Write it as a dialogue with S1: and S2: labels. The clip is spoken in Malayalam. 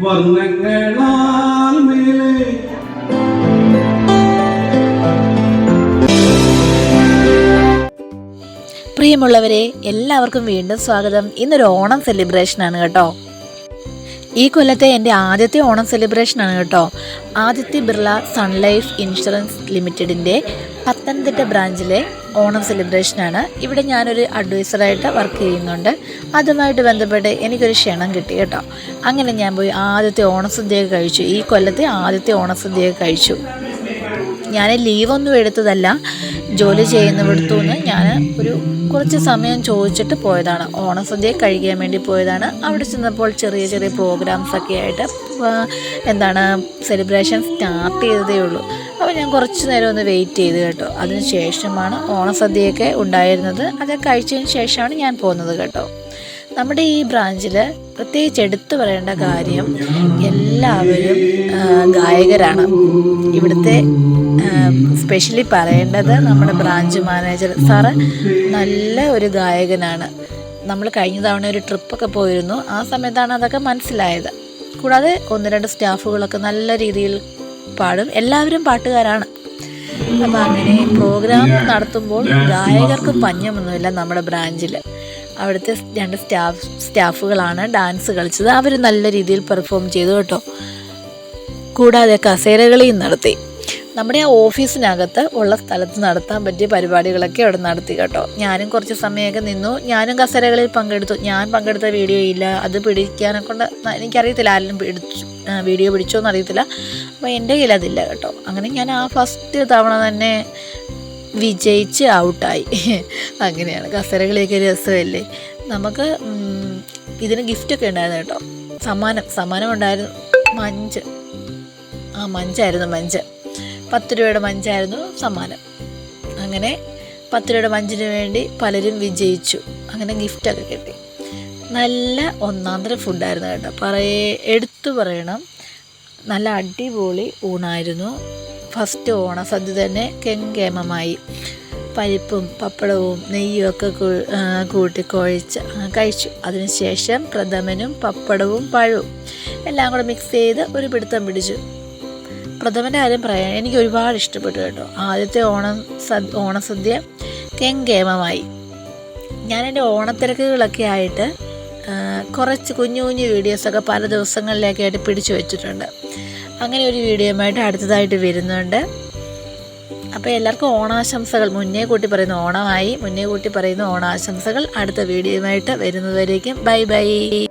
S1: വർണങ്ങളാൽ
S2: പ്രിയമുള്ളവരെ എല്ലാവർക്കും വീണ്ടും സ്വാഗതം. ഇന്നൊരു ഓണം സെലിബ്രേഷൻ ആണ് കേട്ടോ. ഈ കൊല്ലത്തെ എന്റെ ആദ്യത്തെ ഓണം സെലിബ്രേഷൻ ആണ് കേട്ടോ. ആദിത്യ ബിർള സൺലൈഫ് ഇൻഷുറൻസ് ലിമിറ്റഡിന്റെ പത്തനംതിട്ട ബ്രാഞ്ചിലെ ഓണം സെലിബ്രേഷനാണ് ഇവിടെ ഞാനൊരു അഡ്വൈസറായിട്ട് വർക്ക് ചെയ്യുന്നുണ്ട്. അതുമായിട്ട് ബന്ധപ്പെട്ട് എനിക്കൊരു ക്ഷണം കിട്ടി കേട്ടോ. അങ്ങനെ ഞാൻ പോയി ആദ്യത്തെ ഓണസദ്യ കഴിച്ചു. ഈ കൊല്ലത്തെ ആദ്യത്തെ ഓണസദ്യ കഴിച്ചു. ഞാൻ ലീവൊന്നും എടുത്തതല്ല. ജോലി ചെയ്യുന്നിടത്തു നിന്ന് ഞാൻ ഒരു കുറച്ച് സമയം ചോദിച്ചിട്ട് പോയതാണ്. ഓണസദ്യ കഴിക്കാൻ വേണ്ടി പോയതാണ്. അവിടെ ചെന്നപ്പോൾ ചെറിയ ചെറിയ പ്രോഗ്രാംസ് ഒക്കെ ആയിട്ട് എന്താണ് സെലിബ്രേഷൻ സ്റ്റാർട്ട് ചെയ്തതേ ഉള്ളൂ. അപ്പോൾ ഞാൻ കുറച്ച് നേരം ഒന്ന് വെയിറ്റ് ചെയ്ത് കേട്ടോ. അതിന് ശേഷമാണ് ഓണസദ്യയൊക്കെ ഉണ്ടായിരുന്നത്. അത് കഴിച്ചതിന് ശേഷമാണ് ഞാൻ പോകുന്നത് കേട്ടോ. നമ്മുടെ ഈ ബ്രാഞ്ചിൽ പ്രത്യേകിച്ച് എടുത്തു പറയേണ്ട കാര്യം എല്ലാവരും ഗായകരാണ്. ഇവിടുത്തെ സ്പെഷ്യലി പറയേണ്ടത് നമ്മുടെ ബ്രാഞ്ച് മാനേജർ. സാറ് നല്ല ഒരു ഗായകനാണ്. നമ്മൾ കഴിഞ്ഞ തവണ ഒരു ട്രിപ്പൊക്കെ പോയിരുന്നു. ആ സമയത്താണ് അതൊക്കെ മനസ്സിലായത്. കൂടാതെ ഒന്ന് രണ്ട് സ്റ്റാഫുകളൊക്കെ നല്ല രീതിയിൽ പാടും. എല്ലാവരും പാട്ടുകാരാണ്. അപ്പം അങ്ങനെ പ്രോഗ്രാം നടത്തുമ്പോൾ ഗായകർക്ക് പഞ്ഞമൊന്നുമില്ല നമ്മുടെ ബ്രാഞ്ചിൽ അവിടുത്തെ രണ്ട് സ്റ്റാഫ് സ്റ്റാഫുകളാണ് ഡാൻസ് കളിച്ചത്. അവർ നല്ല രീതിയിൽ പെർഫോം ചെയ്തു കേട്ടോ. കൂടാതെ കസേരകളിയും നടത്തി. നമ്മുടെ ആ ഓഫീസിനകത്ത് ഉള്ള സ്ഥലത്ത് നടത്താൻ പറ്റിയ പരിപാടികളൊക്കെ അവിടെ നടത്തി കേട്ടോ. ഞാനും കുറച്ച് സമയമൊക്കെ നിന്നു. ഞാനും കസേരകളിൽ പങ്കെടുത്തു. ഞാൻ പങ്കെടുത്ത വീഡിയോ ഇല്ല. അത് പിടിക്കാനെ കൊണ്ട് എനിക്കറിയത്തില്ല. ആരെങ്കിലും പിടിച്ചു വീഡിയോ പിടിച്ചോ എന്ന് അറിയത്തില്ല. അപ്പോൾ എന്റെ കയ്യിൽ അതില്ല കേട്ടോ. അങ്ങനെ ഞാൻ ആ ഫസ്റ്റ് തവണ തന്നെ വിജയിച്ച് ഔട്ടായി. അങ്ങനെയാണ്. കസേരകളിയൊക്കെ രസമല്ലേ? നമുക്ക് ഇതിന് ഗിഫ്റ്റൊക്കെ ഉണ്ടായിരുന്നു കേട്ടോ. സമ്മാനം സമ്മാനം ഉണ്ടായിരുന്നു. മഞ്ച്. ആ മഞ്ചായിരുന്നു മഞ്ച്. പത്ത് രൂപയുടെ മഞ്ചായിരുന്നു സമ്മാനം. അങ്ങനെ പത്ത് രൂപയുടെ മഞ്ചിന് വേണ്ടി പലരും വിജയിച്ചു. അങ്ങനെ ഗിഫ്റ്റൊക്കെ കിട്ടി. നല്ല ഒന്നാന്തര ഫുഡായിരുന്നു കേട്ടോ. പറയേ എടുത്തു പറയണം. നല്ല അടിപൊളി ഊണായിരുന്നു. ഫസ്റ്റ് ഓണ സദ്യ തന്നെ കെങ്കേമമായി. പരിപ്പും പപ്പടവും നെയ്യും ഒക്കെ കൂട്ടി കുഴച്ച് കഴിച്ചു. അതിനുശേഷം പ്രഥമനും പപ്പടവും പഴവും എല്ലാം കൂടെ മിക്സ് ചെയ്ത് ഒരു പിടുത്തം പിടിച്ചു. പ്രഥമന്റെ കാര്യം പറയാൻ എനിക്ക് ഒരുപാട് ഇഷ്ടപ്പെട്ടു കേട്ടോ. ആദ്യത്തെ ഓണം സദ് ഓണസദ്യ കെങ്കേമമായി. ഞാൻ എന്റെ ഓണത്തിരക്കുകളൊക്കെ ആയിട്ട് കുറച്ച് കുഞ്ഞു കുഞ്ഞു വീഡിയോസൊക്കെ പല ദിവസങ്ങളിലേക്കായിട്ട് പിടിച്ചു വെച്ചിട്ടുണ്ട്. അങ്ങനെ ഒരു വീഡിയോയുമായിട്ട് അടുത്തതായിട്ട് വരുന്നുണ്ട്. അപ്പോൾ എല്ലാവർക്കും ഓണാശംസകൾ. മുന്നേ കൂട്ടി പറയുന്ന ഓണമായി. മുന്നേ കൂട്ടി പറയുന്ന ഓണാശംസകൾ അടുത്ത വീഡിയോയുമായിട്ട് വരുന്നതുവരേക്കും. Bye bye.